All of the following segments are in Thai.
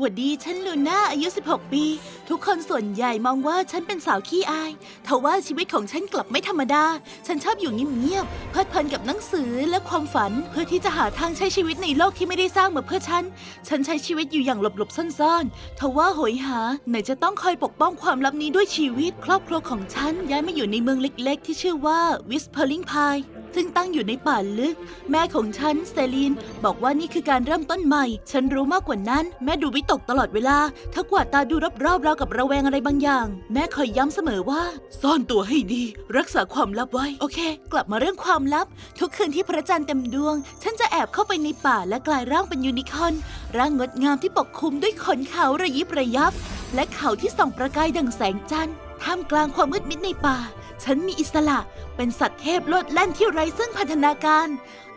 หวัดดีฉันลูน่าอายุ 16 ปี ทุกคนส่วนใหญ่มองว่าฉันเป็นสาวขี้อายทว่าชีวิตของฉันกลับไม่ธรรมดา ฉันชอบอยู่เงียบๆเพลิดเพลินกับหนังสือและความฝันเพื่อที่จะหาทางใช้ชีวิตในโลกที่ไม่ได้สร้างมาเพื่อฉัน ฉันใช้ชีวิตอยู่อย่างหลบๆซ่อนๆทว่าโหยหาไหนจะต้องคอยปกป้องความลับนี้ด้วยชีวิต ครอบครัวของฉันย้ายมาอยู่ในเมืองเล็ก ๆ ที่ชื่อว่า Whispering Pine ซึ่งตั้งอยู่ในป่าลึก แม่ของฉันเซลีน บอกว่านี่คือการเริ่มต้นใหม่ ฉันรู้มากกว่านั้น แม่ดูวิตกตลอดเวลาเธอกวาดตาดูรอบๆเรากับระแวงอะไรบางอย่าง แม่คอยย้ำเสมอว่า ซ่อนตัวให้ดี รักษาความลับไว้ โอเค กลับมาเรื่องความลับ ทุกคืนที่พระจันทร์เต็มดวง ฉันจะแอบเข้าไปในป่าและกลายร่างเป็นยูนิคอร์นร่างงดงามที่ปกคลุมด้วยขนเขาระยิบระยับ และเขาที่ส่องประกายดังแสงจันทร์ท่ามกลางความมืดมิดในป่า ฉันมีอิสระเป็นสัตว์เทพโลดแล่นที่ไร้ซึ่งพันธนาการ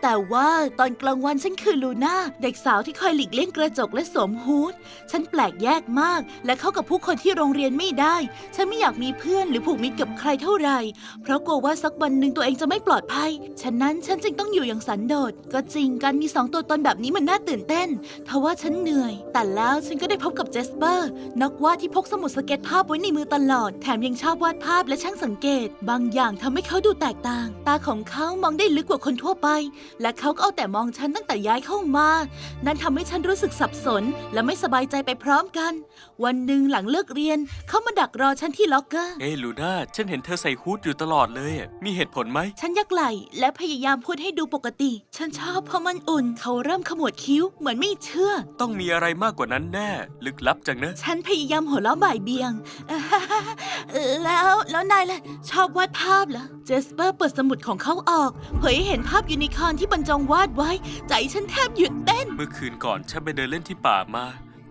แต่ว่าตอนกลางวันฉันคือลูน่า เด็กสาวที่คอยหลีกเลี่ยงกระจกและสวมฮูดฉันแปลกแยกมาก และเข้ากับผู้คนที่โรงเรียนไม่ได้ ฉันไม่อยากมีเพื่อนหรือผูกมิตรกับใครเท่าไหร่ เพราะกลัวว่าสักวันหนึ่งตัวเองจะไม่ปลอดภัย ฉะนั้นฉันจึงต้องอยู่อย่างสันโดษ ก็จริงการมีสองตัวตนแบบนี้มันน่าตื่นเต้นทว่าฉันเหนื่อย แต่แล้วฉันก็ได้พบกับเจสเปอร์ นักวาดที่พกสมุดสเก็ตภาพไว้ในมือตลอด แถมยังชอบวาดภาพและช่างสังเกต บางอย่างทำให้เขาดูแตกต่าง ตาของเขามองได้ลึกกว่าคนทั่วไปและเขาก็เอาแต่มองฉันตั้งแต่ย้ายเข้ามา นั่นทำให้ฉันรู้สึกสับสน และไม่สบายใจไปพร้อมกัน วันหนึ่งหลังเลิกเรียน เขามาดักรอฉันที่ล็อกเกอร์ เอ้ลูน่าฉันเห็นเธอใส่ฮูดอยู่ตลอดเลยอะมีเหตุผลไหม ฉันยักไหล่และพยายามพูดให้ดูปกติ ฉันชอบเพราะมันอุ่น เขาเริ่มขมวดคิ้วเหมือนไม่เชื่อ ต้องมีอะไรมากกว่านั้นแน่ ลึกลับจังนะ ฉันพยายามหัวเราะบ่ายเบียง แล้วแล้วนายล่ะ ชอบวาดภาพเหรอเจสเปอร์เปิดสมุดของเขาออก เผยให้เห็นภาพยูนิคอร์นที่บรรจงวาดไว้ ใจฉันแทบหยุดเต้น เมื่อคืนก่อนฉันไปเดินเล่นที่ป่ามา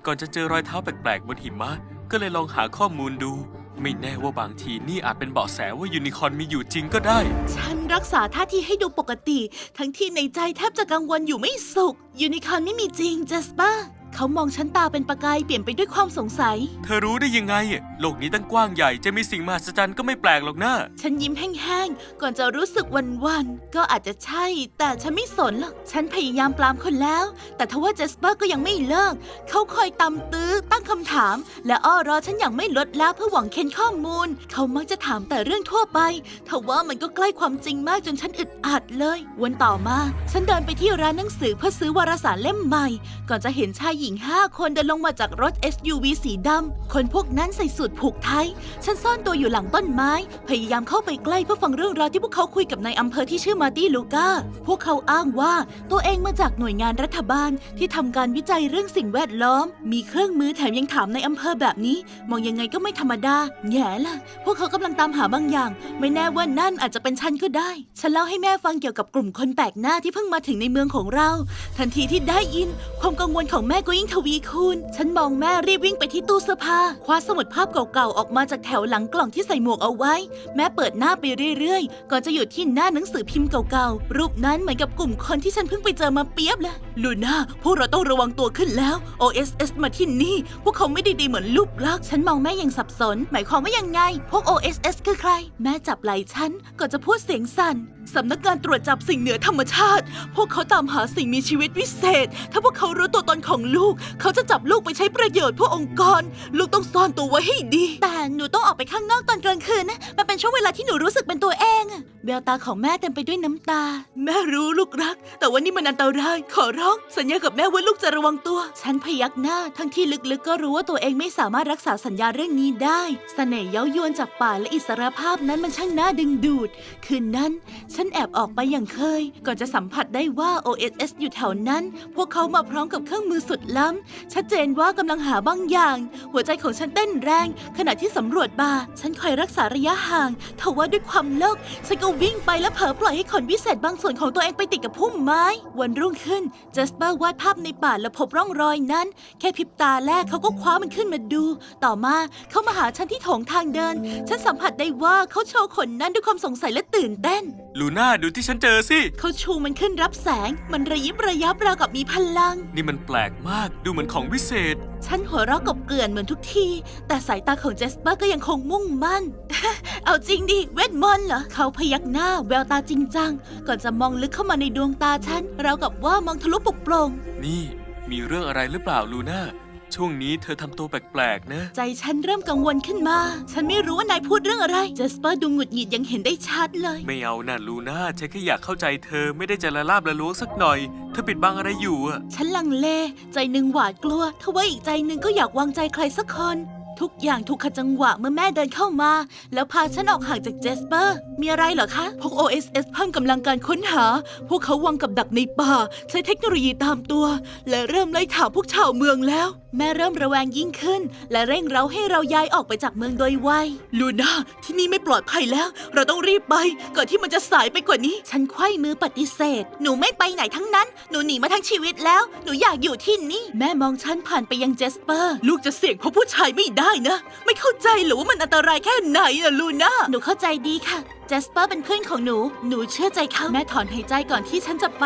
ก่อนจะเจอรอยเท้าแปลกๆบนหิมะ ก็เลยลองหาข้อมูลดู ไม่แน่ว่าบางทีนี่อาจเป็นเบาะแสว่ายูนิคอร์นมีอยู่จริงก็ได้ ฉันรักษาท่าทีให้ดูปกติ ทั้งที่ในใจแทบจะกังวลอยู่ไม่สุข ยูนิคอร์นไม่มีจริงเจสเปอร์ เขามองฉันตาเป็นประกายเปลี่ยนไปด้วยความสงสัย เธอรู้ได้ยังไงอะโลกนี้ตั้งกว้างใหญ่จะมีสิ่งมหัศจรรย์ก็ไม่แปลกหรอกนะฉันยิ้มแห้งๆ ก่อนจะรู้สึกวันๆ ก็อาจจะใช่ แต่ฉันไม่สนหรอก ฉันพยายามปรามคนแล้ว แต่ทว่าเจสเปอร์ก็ยังไม่เลิก เขาคอยตำตื้อตั้งคำถาม และอ้อรอฉันอย่างไม่ลดละเพื่อหวังเค้นข้อมูล เขามักจะถามแต่เรื่องทั่วไปทว่ามันก็ใกล้ความจริงมากจนฉันอึดอัดเลย วันต่อมา ฉันเดินไปที่ร้านหนังสือเพื่อซื้อวารสารเล่มใหม่ ก่อนจะเห็นชายหญิงห้าคนเดินลงมาจากรถ SUV สีดำ คนพวกนั้นใส่สูทผูกไทย ฉันซ่อนตัวอยู่หลังต้นไม้ พยายามเข้าไปใกล้เพื่อฟังเรื่องราวที่พวกเขาคุยกับนายอำเภอที่ชื่อมาร์ตี้ลูก้า พวกเขาอ้างว่าตัวเองมาจากหน่วยงานรัฐบาลที่ทำการวิจัยเรื่องสิ่งแวดล้อม มีเครื่องมือแถมยังถามในอำเภอแบบนี้ มองยังไงก็ไม่ธรรมดาแง่ล่ะ พวกเขากำลังตามหาบางอย่าง ไม่แน่ว่านั่นอาจจะเป็นฉันก็ได้ ฉันเล่าให้แม่ฟังเกี่ยวกับกลุ่มคนแปลกหน้าที่เพิ่งมาถึงในเมืองของเรา ทันทีที่ได้ยินความกังวลของแม่ก็ยิ่งทวีคูณ ฉันมองแม่รีบวิ่งไปที่ตู้เสื้อผ้า คว้าสมุดภาพเก่าๆ ออกมาจากแถวหลังกล่องที่ใส่หมวกเอาไว้ แม่เปิดหน้าไปเรื่อยๆ ก่อนจะหยุดที่หน้าหนังสือพิมพ์เก่าๆ รูปนั้นเหมือนกับกลุ่มคนที่ฉันเพิ่งไปเจอมาเปียบเลยลูน่า พวกเราต้องระวังตัวขึ้นแล้ว OSS มาที่นี่ พวกเขาไม่ได้ดีเหมือนรูปลักษณ์ ฉันมองแม่อย่างสับสน หมายความว่ายังไง พวก OSS คือใคร แม่จับไหล่ฉันก่อนจะพูดเสียงสั่น สำนักงานตรวจจับสิ่งเหนือธรรมชาติ พวกเขาตามหาสิ่งมีชีวิตวิเศษ ถ้าพวกเขารู้ตัวตนของลูก เขาจะจับลูกไปใช้ประโยชน์เพื่อองค์กร ลูกต้องซ่อนตัวไว้ให้ดี แต่หนูต้องออกไปข้างนอกตอนกลางคืนนะ มันเป็นช่วงเวลาที่หนูรู้สึกเป็นตัวเอง แววตาของแม่เต็มไปด้วยน้ำตา แม่รู้ลูกรัก แต่ว่านี่มันอันตราย ขอร้อง สัญญากับแม่ว่าลูกจะระวังตัว ฉันพยักหน้า ทั้งที่ลึกๆ ก็รู้ว่าตัวเองไม่สามารถรักษาสัญญาเรื่องนี้ได้เสน่ห์เย้ายวนจากป่าและอิสรภาพนั้นมันช่างน่าดึงดูด คืนนั้น ฉันแอบออกไปอย่างเคย ก่อนจะสัมผัสได้ว่า OSS อยู่แถวนั้น พวกเขามาพร้อมกับเครื่องมือสุดล้ำชัดเจนว่ากำลังหาบางอย่าง หัวใจของฉันเต้นแรง ขณะที่สำรวจบาร์ฉันคอยรักษาระยะห่างทว่าด้วยความโลกฉันก็วิ่งไปและเผลอปล่อยให้ขนวิเศษบางส่วนของตัวเองไปติดกับพุ่มไม้ วันรุ่งขึ้นเจสเปอร์วาดภาพในป่าและพบร่องรอยนั้น แค่พริบตาแรกเขาก็คว้ามันขึ้นมาดู ต่อมาเขามาหาฉันที่โถงทางเดิน ฉันสัมผัสได้ว่าเขาโชว์ขนนั้นด้วยความสงสัยและตื่นเต้น ลูน่าดูที่ฉันเจอสิ เขาชูมันขึ้นรับแสง มันระยิบระยับราวกับมีพลัง นี่มันแปลกมากดูเหมือนของวิเศษ ฉันหัวเราะกบเกลื่อนเหมือนทุกที แต่สายตาของเจสเปอร์ก็ยังคงมุ่งมั่น เอาจริงดิเวทมนต์เหรอเขาพยักหน้าแววตาจริงจัง ก่อนจะมองลึกเข้ามาในดวงตาฉันราวกับว่ามองทะลุปลุกโปร่งนี่ มีเรื่องอะไรหรือเปล่าลูน่าช่วงนี้เธอทำตัวแปลกๆนะ ใจฉันเริ่มกังวลขึ้นมา ฉันไม่รู้ว่านายพูดเรื่องอะไรเจสเปอร์ดูหงุดหงิดอยังเห็นได้ชัดเลย ไม่เอาน่ะลูน่าฉันแค่อยากเข้าใจเธอไม่ได้จะละลาบละล้วงสักหน่อย เธอปิดบังอะไรอยู่อะฉันลังเล ใจหนึ่งหวาดกลัวทว่าอีกใจหนึ่งก็อยากวางใจใครสักคน ทุกอย่างถูกขัดจังหวะเมื่อแม่เดินเข้ามา แล้วพาฉันออกห่างจากเจสเปอร์ มีอะไรเหรอคะ พวก OSS เพิ่มกำลังการค้นหา พวกเขาวางกับดักในป่า ใช้เทคโนโลยีตามตัว และเริ่มไล่ถามพวกชาวเมืองแล้ว แม่เริ่มระแวงยิ่งขึ้น และเร่งเร้าให้เราย้ายออกไปจากเมืองโดยไวลูน่าที่นี่ไม่ปลอดภัยแล้ว เราต้องรีบไปก่อนที่มันจะสายไปกว่านี้ ฉันไขว้มือปฏิเสธ หนูไม่ไปไหนทั้งนั้น หนูหนีมาทั้งชีวิตแล้ว หนูอยากอยู่ที่นี่ แม่มองฉันผ่านไปยังเจสเปอร์ ลูกจะเสี่ยงเพราะผู้ชายไม่ได้นะ ไม่เข้าใจเหรือว่ามันอันตรายแค่ไหนอะลูน่าหนูเข้าใจดีค่ะเจสเปอร์เป็นเพื่อนของหนู หนูเชื่อใจเขา แม่ถอนหายใจก่อนที่ฉันจะไป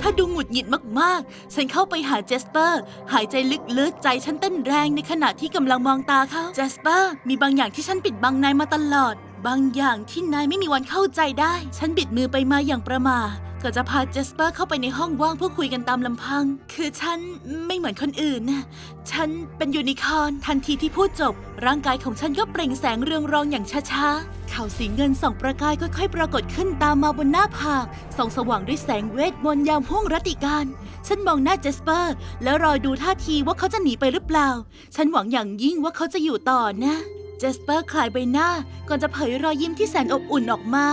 ถ้าดูหงุดหงิดมากๆ ฉันเข้าไปหาเจสเปอร์ หายใจลึกๆ ใจฉันเต้นแรงในขณะที่กำลังมองตาเขาเจสเปอร์ มีบางอย่างที่ฉันปิดบังนายมาตลอด บางอย่างที่นายไม่มีวันเข้าใจได้ ฉันบิดมือไปมาอย่างประหมา ก็จะพาเจสเปอร์เข้าไปในห้องว่างเพื่อคุยกันตามลำพัง คือฉันไม่เหมือนคนอื่นนะฉันเป็นยูนิคอร์นทันทีที่พูดจบ ร่างกายของฉันก็เปล่งแสงเรืองรองอย่างช้าๆเขาวสีเงินส่องประกายค่อยๆ ปรากฏขึ้นตามมาบนหน้าผากส่องสว่างด้วยแสงเวทมนต์ยามห้วงรัตติการ ฉันมองหน้าเจสเปอร์ แล้วรอดูท่าทีว่าเขาจะหนีไปหรือเปล่า ฉันหวังอย่างยิ่งว่าเขาจะอยู่ต่อนะ เจสเปอร์คลายใบหน้าก่อนจะเผยรอยยิ้มที่แสนอบอุ่นออกมา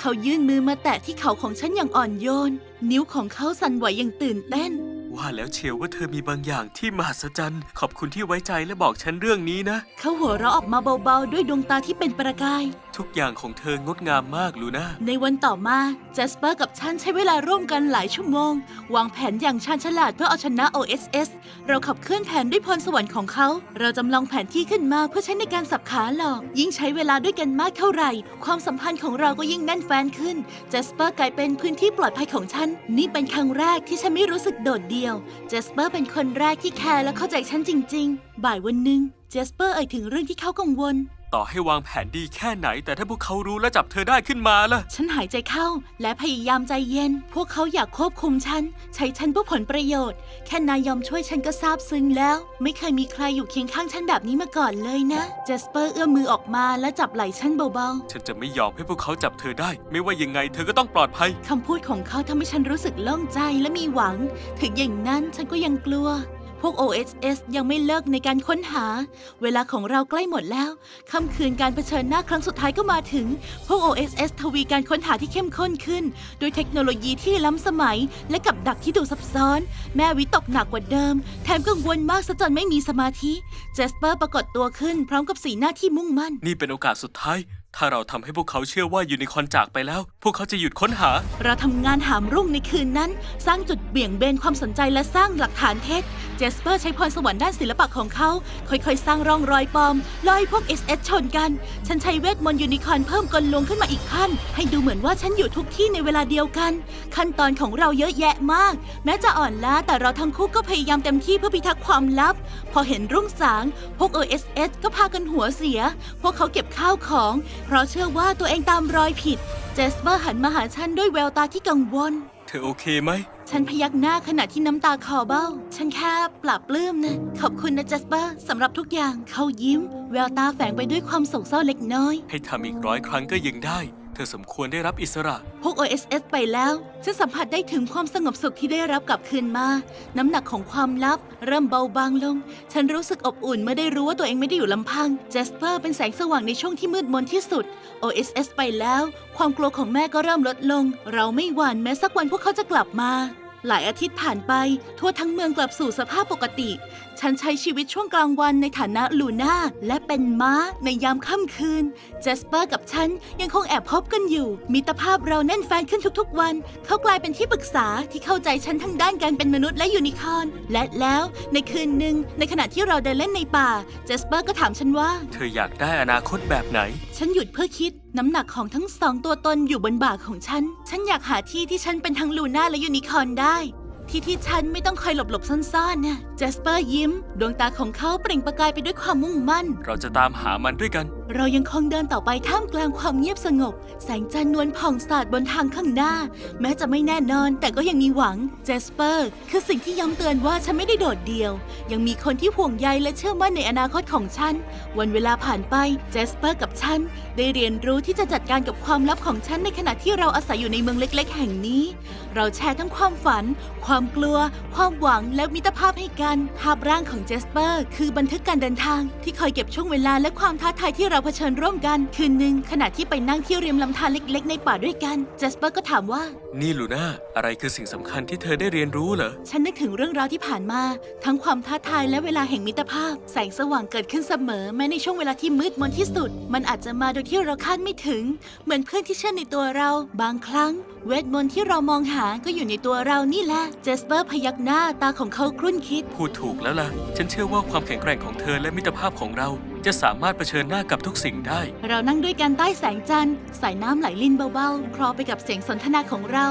เขายื่นมือมาแตะที่เข่าของฉันอย่างอ่อนโยน นิ้วของเขาสั่นไหวอย่างตื่นเต้น ว่าแล้วเชียวว่าเธอมีบางอย่างที่มหัศจรรย์ ขอบคุณที่ไว้ใจและบอกฉันเรื่องนี้นะ เขาหัวเราะออกมาเบาๆ ด้วยดวงตาที่เป็นประกาย ทุกอย่างของเธองดงามมากลูน่าในวันต่อมาเจสเปอร์กับฉันใช้เวลาร่วมกันหลายชั่วโมง วางแผนอย่างชาญฉลาดเพื่อเอาชนะ OSS เราขับเคลื่อนแผนด้วยพรสวรรค์ของเขา เราจำลองแผนที่ขึ้นมาเพื่อใช้ในการสับขาหลอก ยิ่งใช้เวลาด้วยกันมากเท่าไหร่ ความสัมพันธ์ของเราก็ยิ่งแน่นแฟนขึ้นเจสเปอร์กลายเป็นพื้นที่ปลอดภัยของฉัน นี่เป็นครั้งแรกที่ฉันไม่รู้สึกโดดเดี่ยวเจสเปอร์เป็นคนแรกที่แคร์และเข้าใจฉันจริง ๆ บ่ายวันหนึ่งเจสเปอร์เอ่ยถึงเรื่องที่เขากังวล ต่อให้วางแผนดีแค่ไหน แต่ถ้าพวกเขารู้และจับเธอได้ขึ้นมาล่ะ ฉันหายใจเข้าและพยายามใจเย็น พวกเขาอยากควบคุมฉัน ใช้ฉันเพื่อผลประโยชน์ แค่นายยอมช่วยฉันก็ซาบซึ้งแล้ว ไม่เคยมีใครอยู่เคียงข้างฉันแบบนี้มาก่อนเลยนะ เจสเปอร์เอื้อมมือออกมาและจับไหล่ฉันเบาฉันจะไม่ยอมให้พวกเขาจับเธอได้ ไม่ว่ายังไงเธอก็ต้องปลอดภัย ๆ คำพูดของเขาทำให้ฉันรู้สึกโล่งใจและมีหวัง ถึงอย่างนั้นฉันก็ยังกลัว พวก OSS ยังไม่เลิกในการค้นหา เวลาของเราใกล้หมดแล้ว ค่ำคืนการเผชิญหน้าครั้งสุดท้ายก็มาถึง พวก OSS ทวีการค้นหาที่เข้มข้นขึ้น โดยเทคโนโลยีที่ล้ำสมัย และกับดักที่ดูซับซ้อน แม่วิตกหนักกว่าเดิม แถมกังวลมากซะจนไม่มีสมาธิ เจสเปอร์ปรากฏตัวขึ้นพร้อมกับสีหน้าที่มุ่งมั่น นี่เป็นโอกาสสุดท้าย ถ้าเราทำให้พวกเขาเชื่อว่ายูนิคอร์นจากไปแล้ว พวกเขาจะหยุดค้นหา เราทำงานหามรุ่งในคืนนั้น สร้างจุดเบี่ยงเบนความสนใจและสร้างหลักฐานเท็จ เจสเปอร์ใช้พรสวรรค์ด้านศิลปะของเขา ค่อยๆ สร้างร่องรอยปลอมล่อให้พวก SS ชนกัน ฉันใช้เวทมนต์ยูนิคอร์นเพิ่มกลลวงขึ้นมาอีกขั้น ให้ดูเหมือนว่าฉันอยู่ทุกที่ในเวลาเดียวกัน ขั้นตอนของเราเยอะแยะมาก แม้จะอ่อนล้าแต่เราทั้งคู่ก็พยายามเต็มที่เพื่อพิทักษ์ความลับ พอเห็นรุ่งสาง พวก OSS ก็พากันหัวเสีย พวกเขาเก็บข้าวของเพราะเชื่อว่าตัวเองตามรอยผิด เจสเปอร์หันมาหาฉันด้วยแววตาที่กังวล เธอโอเคไหม ฉันพยักหน้าขณะที่น้ำตาคลอเบ้า ฉันแค่ปลาบปลื้มนะ ขอบคุณนะเจสเปอร์สำหรับทุกอย่าง เขายิ้ม แววตาแฝงไปด้วยความโศกเศร้าเล็กน้อย ให้ทำอีกร้อยครั้งก็ยังได้ เธอสมควรได้รับอิสระ พวก OSS ไปแล้ว ฉันสัมผัสได้ถึงความสงบสุขที่ได้รับกลับคืนมา น้ำหนักของความลับ เริ่มเบาบางลง ฉันรู้สึกอบอุ่นเมื่อได้รู้ว่าตัวเองไม่ได้อยู่ลำพังเจสเปอร์เป็นแสงสว่างในช่วงที่มืดมนที่สุด OSS ไปแล้ว ความกลัวของแม่ก็เริ่มลดลง เราไม่หวั่นแม้สักวันพวกเขาจะกลับมา หลายอาทิตย์ผ่านไป ทั่วทั้งเมืองกลับสู่สภาพปกติ ฉันใช้ชีวิตช่วงกลางวันในฐานะลูน่า และเป็นม้าในยามค่ำคืน เจสเปอร์กับฉันยังคงแอบพบกันอยู่ มิตรภาพเราแน่นแฟนขึ้นทุกๆวัน เขากลายเป็นที่ปรึกษาที่เข้าใจฉันทั้งด้านการเป็นมนุษย์และยูนิคอร์นและแล้วในคืนหนึ่งในขณะที่เราเดินเล่นในป่า เจสเปอร์ก็ถามฉันว่า เธออยากได้อนาคตแบบไหน ฉันหยุดเพื่อคิด น้ำหนักของทั้งสองตัวตนอยู่บนบ่าของฉัน ฉันอยากหาที่ที่ฉันเป็นทั้งลูน่าและยูนิคอร์นได้ ที่ที่ฉันไม่ต้องคอยหลบๆซ่อนๆน่ะเจสเปอร์ยิ้ม ดวงตาของเขาเปล่งประกายไปด้วยความมุ่งมั่น เราจะตามหามันด้วยกัน เรายังคงเดินต่อไปท่ามกลางความเงียบสงบ แสงจันทร์นวลผ่องสาดบนทางข้างหน้า แม้จะไม่แน่นอนแต่ก็ยังมีหวัง เจสเปอร์ คือสิ่งที่ย้ำเตือนว่าฉันไม่ได้โดดเดี่ยว ยังมีคนที่ห่วงใยและเชื่อมั่นในอนาคตของฉัน วันเวลาผ่านไป เจสเปอร์กับฉัน ได้เรียนรู้ที่จะจัดการกับความลับของฉันในขณะที่เราอาศัยอยู่ในเมืองเล็ก ๆ แห่งนี้ เราแชร์ทั้งความฝัน ความกลัว ความหวังและมิตรภาพให้กัน ภาพร่างของเจสเปอร์ คือบันทึกการเดินทางที่คอยเก็บช่วงเวลาและความท้าทายที่เราเผชิญร่วมกันคืนหนึ่งขณะที่ไปนั่งที่ริมลำธารเล็ก ๆ ในป่าด้วยกันเจสเปอร์ก็ถามว่า นี่ลูน่าอะไรคือสิ่งสำคัญที่เธอได้เรียนรู้เหรอ ฉันนึกถึงเรื่องราวที่ผ่านมา ทั้งความท้าทายและเวลาแห่งมิตรภาพ แสงสว่างเกิดขึ้นเสมอ แม้ในช่วงเวลาที่มืดมนที่สุด มันอาจจะมาโดยที่เราคาดไม่ถึง เหมือนเพื่อนที่เชื่อในตัวเรา บางครั้ง เวทมนต์ที่เรามองหาก็อยู่ในตัวเรานี่แหละ เจสเปอร์พยักหน้าตาของเขาครุ่นคิด พูดถูกแล้วล่ะ ฉันเชื่อว่าความแข็งแกร่งของเธอและมิตรภาพของเรา จะสามารถเผชิญหน้ากับทุกสิ่งได้ เรานั่งด้วยกันใต้แสงจันทร์ สายน้ำไหลลินเบาๆ คลอไปกับเสียงสนทนาของเรา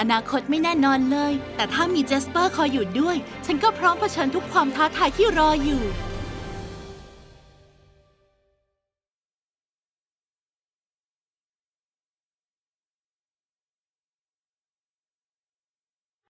อนาคตไม่แน่นอนเลย แต่ถ้ามีเจสเปอร์คอยอยู่ด้วย ฉันก็พร้อมเผชิญทุกความท้าทายที่รออยู่